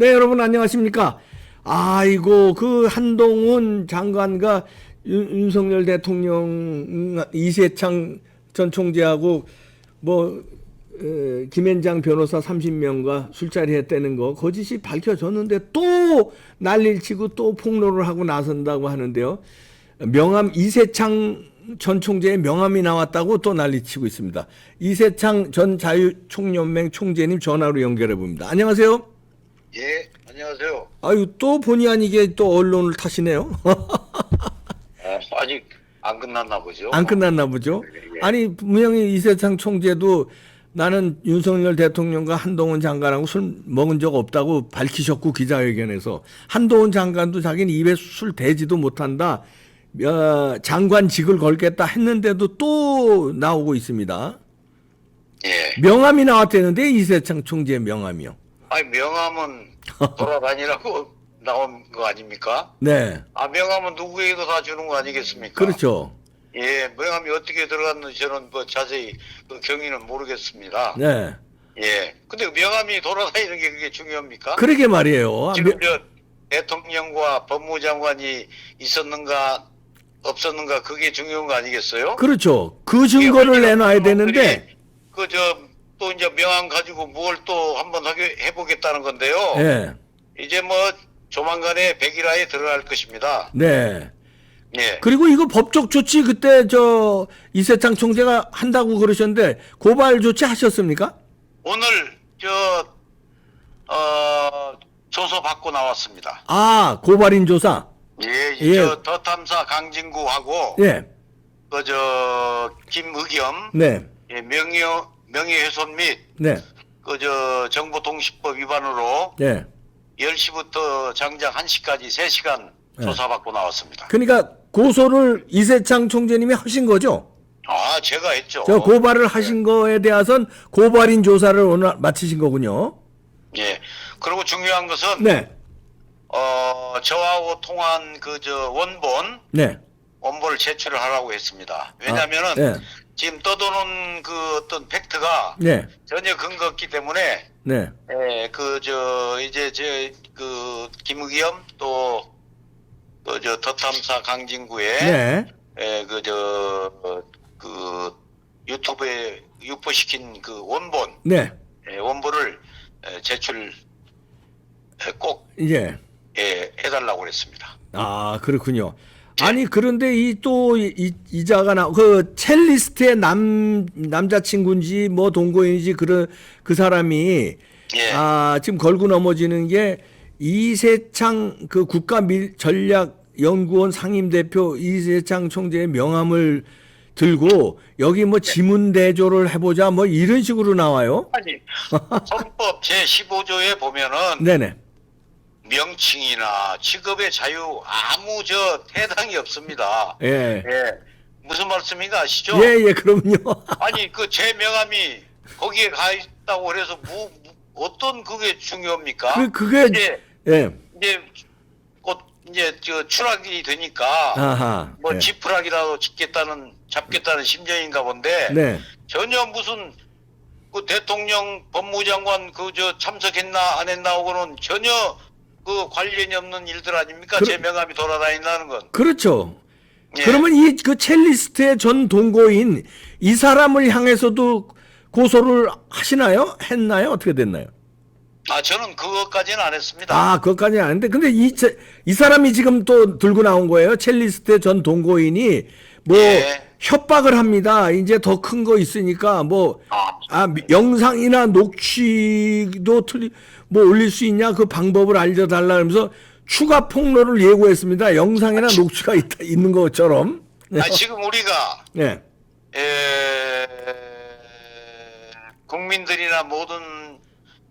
네, 여러분 안녕하십니까? 아이고, 그 한동훈 장관과 윤, 윤석열 대통령, 이세창 전 총재하고 뭐, 에, 김현장 변호사 30명과 술자리 했다는 거 거짓이 밝혀졌는데 또 난리를 치고 또 폭로를 하고 나선다고 하는데요. 명함 이세창 전 총재의 명함이 나왔다고 또 난리치고 있습니다. 이세창 전 자유총연맹 총재님 전화로 연결해 봅니다. 안녕하세요. 예, 안녕하세요. 아유 또 본의 아니게 또 언론을 타시네요. 어, 아직 안 끝났나 보죠. 안 끝났나 보죠. 예. 아니 분명히 이세창 총재도 나는 윤석열 대통령과 한동훈 장관하고 술 먹은 적 없다고 밝히셨고 기자회견에서 한동훈 장관도 자기는 입에 술 대지도 못한다. 어, 장관직을 걸겠다 했는데도 또 나오고 있습니다. 예. 명함이 나왔다는데 이세창 총재의 명함이요. 아니 명함은 돌아다니라고 나온 거 아닙니까? 네, 아 명함은 누구에게도 다 주는 거 아니겠습니까? 그렇죠. 예, 명함이 어떻게 들어갔는지 저는 뭐 자세히 그 경위는 모르겠습니다. 네, 예. 근데 명함이 돌아다니는 게 그게 중요합니까? 그러게 말이에요. 아, 지금 명- 저 대통령과 법무장관이 있었는가 없었는가 그게 중요한 거 아니겠어요? 그렇죠. 그 증거를 내놔야 되는데, 그 저 또 이제 명함 가지고 뭘 또 한번 하게 해보겠다는 건데요. 예, 이제 뭐 조만간에 백일화에 들어갈 것입니다. 네. 예. 그리고 이거 법적 조치 그때 저 이세창 총재가 한다고 그러셨는데 고발 조치 하셨습니까? 오늘 저 어, 조서 받고 나왔습니다. 아 고발인 조사. 예, 예. 저 더탐사 강진구하고 예, 그저 김의겸 네, 예, 명예 명예훼손 네, 및그저 정보통신법 위반으로 네. 10시부터 장장 1시까지 3시간 네. 조사받고 나왔습니다. 그러니까 고소를 이세창 총재님이 하신 거죠? 아, 제가 했죠. 저 고발을 하신 거에 대해서는 고발인 조사를 오늘 마치신 거군요. 예. 그리고 중요한 것은 네, 어, 저하고 통한 그 저 원본 네. 원본을 제출을 하라고 했습니다. 왜냐면은 네, 지금 떠도는 그 어떤 팩트가 네, 전혀 근거 없기 때문에 네, 예, 그저 이제 저그 김의겸 또그저 더탐사 강진구에 네. 예, 그저 그 유튜브에 유포시킨 그 원본 네. 예, 원본을 예, 제출 예, 꼭 예. 예, 해달라고 그랬습니다. 아 그렇군요. 아니 그런데 이또이 이자가 나 그 첼리스트의 남 남자친구인지 뭐 동거인지 그런 그 사람이 예. 아 지금 걸고 넘어지는 게 이세창 그 국가 미, 전략 연구원 상임 대표 이세창 총재의 명함을 들고 여기 뭐 지문 대조를 해보자 뭐 이런 식으로 나와요. 아니 헌법 제 15조에 보면은 네네. 명칭이나 직업의 자유 아무 저 해당이 없습니다. 예. 예. 무슨 말씀인가 아시죠? 예, 예, 그럼요. 아니 그 제 명함이 거기에 가 있다고 그래서 뭐, 뭐 어떤 그게 중요합니까? 그, 그게, 이제 예. 이제 곧 이제 저 추락이 되니까 아하. 뭐 예. 지푸라기라도 짓겠다는 잡겠다는 심정인가 본데 네. 전혀 무슨 그 대통령 법무장관 그 저 참석했나 안 했나 하고는 전혀 그 관련이 없는 일들 아닙니까? 그러- 제 명함이 돌아다닌다는 건. 그렇죠. 예. 그러면 이 그 첼리스트의 전 동거인 이 사람을 향해서도 고소를 하시나요? 했나요? 어떻게 됐나요? 아 저는 그것까지는 안 했습니다. 아, 그것까지는 아는데 근데 이, 체- 이 사람이 지금 또 들고 나온 거예요. 첼리스트의 전 동거인이 뭐 예. 협박을 합니다. 이제 더 큰 거 있으니까 뭐 아, 아, 미- 영상이나 녹취도 틀리, 뭐 올릴 수 있냐 그 방법을 알려달라 그러면서 추가 폭로를 예고했습니다. 영상이나 녹취가 있, 있는 것처럼. 네. 아, 지금 우리가 네. 에, 국민들이나 모든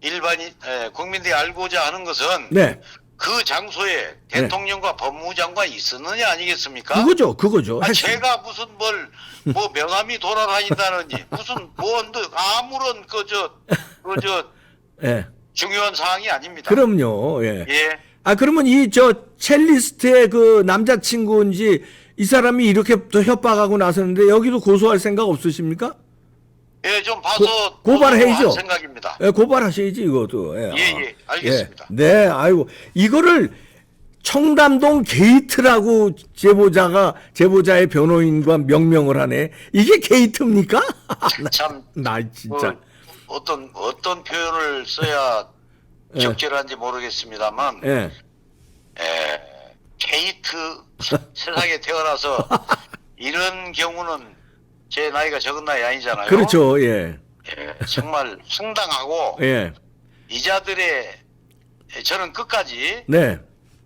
일반인 에, 국민들이 알고자 하는 것은 네. 그 장소에 대통령과 법무장관이 있었느냐 아니겠습니까? 그거죠. 그거죠. 아, 핵심. 제가 무슨 뭘 뭐 명함이 돌아다닌다는지 무슨 뭔데 아무런 그 저 그 저 예. 중요한 사항이 아닙니다. 그럼요. 예. 예. 아, 그러면 이 저 첼리스트의 그 남자친구인지 이 사람이 이렇게 또 협박하고 나섰는데 여기도 고소할 생각 없으십니까? 예, 좀 봐서 고- 할 생각입니다. 예, 고발하셔야지 이것도. 예, 예, 예, 알겠습니다. 예. 네, 아이고 이거를 청담동 게이트라고 제보자가 제보자의 변호인과 명명을 하네. 이게 게이트입니까? 참 나 진짜. 뭐, 어떤 어떤 표현을 써야 예. 적절한지 모르겠습니다만 예. 에, 게이트 세상에 태어나서 이런 경우는 제 나이가 적은 나이 아니잖아요. 그렇죠. 예. 예, 정말 황당하고 예. 이자들의 저는 끝까지 네.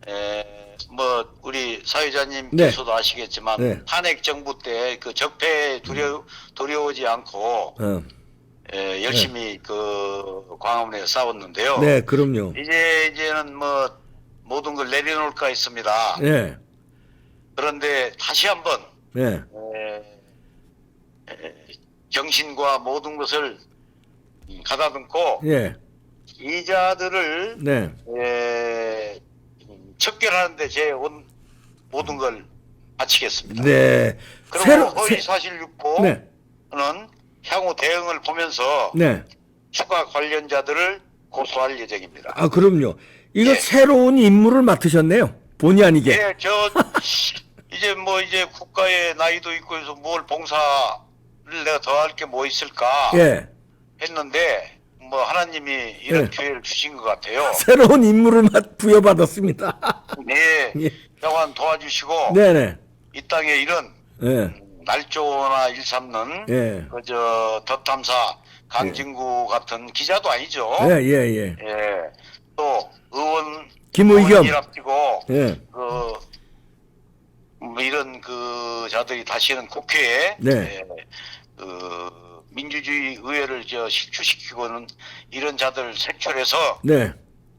에, 뭐 우리 사회자님께서도 아시겠지만 네. 탄핵 정부 때 그 적폐에 두려 두려워지 않고 어. 에, 열심히 그 광화문에 싸웠는데요. 네, 그럼요. 이제 이제는 뭐 모든 걸 내려놓을까 했습니다. 예. 그런데 다시 한번 예. 에, 에, 정신과 모든 것을 가다듬고 예. 이자들을 네. 에, 척결하는데 제 온 모든 걸 바치겠습니다. 네. 그리고 새로 허위 사실 유포는 네. 향후 대응을 보면서 네. 추가 관련자들을 고소할 예정입니다. 아, 그럼요. 이거 예. 새로운 임무를 맡으셨네요. 본의 아니게. 예, 저 이제 뭐 이제 국가의 나이도 있고 해서 뭘 봉사를 내가 더할 게 뭐 있을까 예. 했는데 뭐 하나님이 이런 예. 기회를 주신 것 같아요. 새로운 임무를 맡- 부여받았습니다. 네, 예. 영원 도와주시고 네네. 이 땅에 이런 예. 날조나 일삼는 예. 그저 덧탐사 강진구 같은 기자도 아니죠. 예, 예, 예. 예. 또 의원 김의겸. 일 앞두고 예. 그 뭐 이런 그 자들이 다시는 국회에 네. 예, 그 민주주의 의회를 저 식출시키고는 이런 자들 색출해서 네.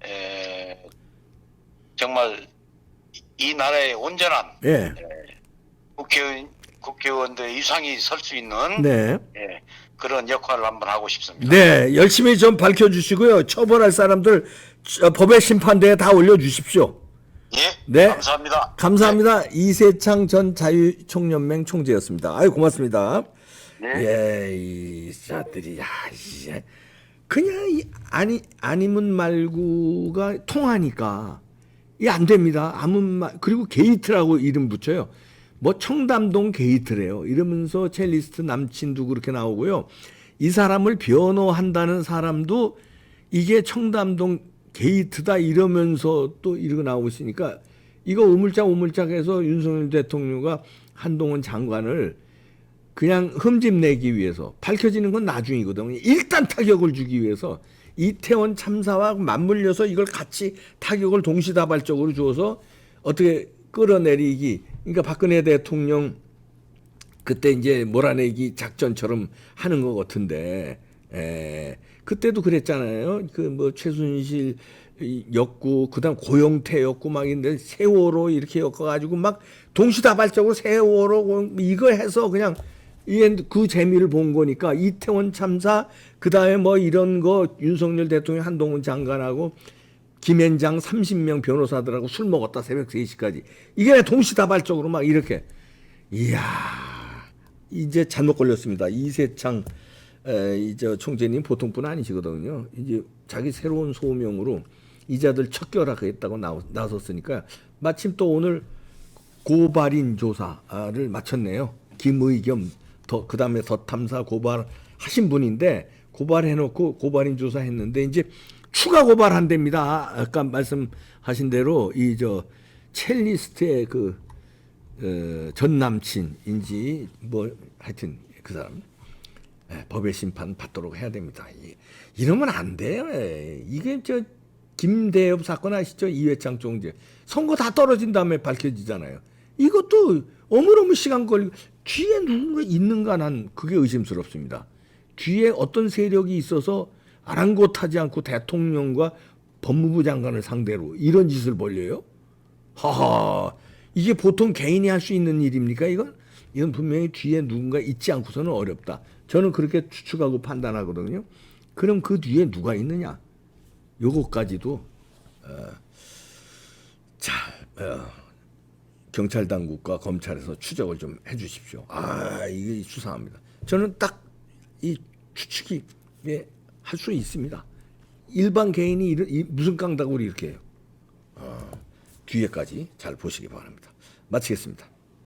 에, 정말 이- 이 나라의 온전한 예. 국회의원 국회의원들의 위상이 설 수 있는 네. 예, 그런 역할을 한번 하고 싶습니다. 네. 열심히 좀 밝혀 주시고요. 처벌할 사람들 저, 법의 심판대에 다 올려 주십시오. 예, 네. 감사합니다. 감사합니다. 이세창 전 자유총연맹 총재였습니다. 아유, 고맙습니다. 네. 예, 이 자들이, 야, 이제. 그냥, 이 아니, 아니면 말고가 통하니까. 이게 안 됩니다. 아무 말, 그리고 게이트라고 이름 붙여요. 뭐 청담동 게이트래요. 이러면서 첼리스트 남친도 그렇게 나오고요. 이 사람을 변호한다는 사람도 이게 청담동 게이트다 이러면서 또 이러고 나오고 있으니까 이거 우물짝 우물짝해서 윤석열 대통령과 한동훈 장관을 그냥 흠집내기 위해서 밝혀지는 건 나중이거든요. 일단 타격을 주기 위해서 이태원 참사와 맞물려서 이걸 같이 타격을 동시다발적으로 주어서 어떻게 끌어내리기. 그러니까 박근혜 대통령 그때 이제 몰아내기 작전처럼 하는 것 같은데, 에, 그때도 그랬잖아요. 그 뭐 최순실 이 였고, 그 다음 고영태 였고, 막 있는데 세월호 이렇게 엮어가지고 막 동시다발적으로 세월호 이거 해서 그냥 이게 그 재미를 본 거니까 이태원 참사, 그 다음에 뭐 이런 거 윤석열 대통령 한동훈 장관하고 김현장 30명 변호사들하고 술 먹었다 새벽 3시까지. 이게 동시다발적으로 막 이렇게. 이야, 이제 잘못 걸렸습니다. 이세창 에, 이제 총재님 보통 분 아니시거든요. 이제 자기 새로운 소명으로 이자들 척결하겠다고 나, 나섰으니까 마침 또 오늘 고발인 조사를 마쳤네요. 김의겸 더 그다음에 더 탐사 고발 하신 분인데 고발해놓고 고발인 조사했는데 이제 추가 고발한답니다. 아까 말씀하신 대로 이 저 첼리스트의 그 어, 전 남친인지 뭐 하여튼 그 사람 예, 법의 심판 받도록 해야 됩니다. 이, 이러면 안 돼요. 예. 이게 저 김대엽 사건 아시죠? 이회창 총재 선거 다 떨어진 다음에 밝혀지잖아요. 이것도 어마어마 시간 걸리고 뒤에 누군가 있는가 난 그게 의심스럽습니다. 뒤에 어떤 세력이 있어서 아랑곳하지 않고 대통령과 법무부 장관을 상대로 이런 짓을 벌려요? 하하, 이게 보통 개인이 할 수 있는 일입니까, 이건? 이건 분명히 뒤에 누군가 있지 않고서는 어렵다. 저는 그렇게 추측하고 판단하거든요. 그럼 그 뒤에 누가 있느냐? 요것까지도, 어, 자, 어, 경찰 당국과 검찰에서 추적을 좀 해주십시오. 아, 이게 수상합니다. 저는 딱 이 추측이 예, 할수 있습니다. 일반 개인이 이런- 이- 무슨 깡다구를 이렇게 해요. 어, 뒤에까지 잘 보시기 바랍니다. 마치겠습니다.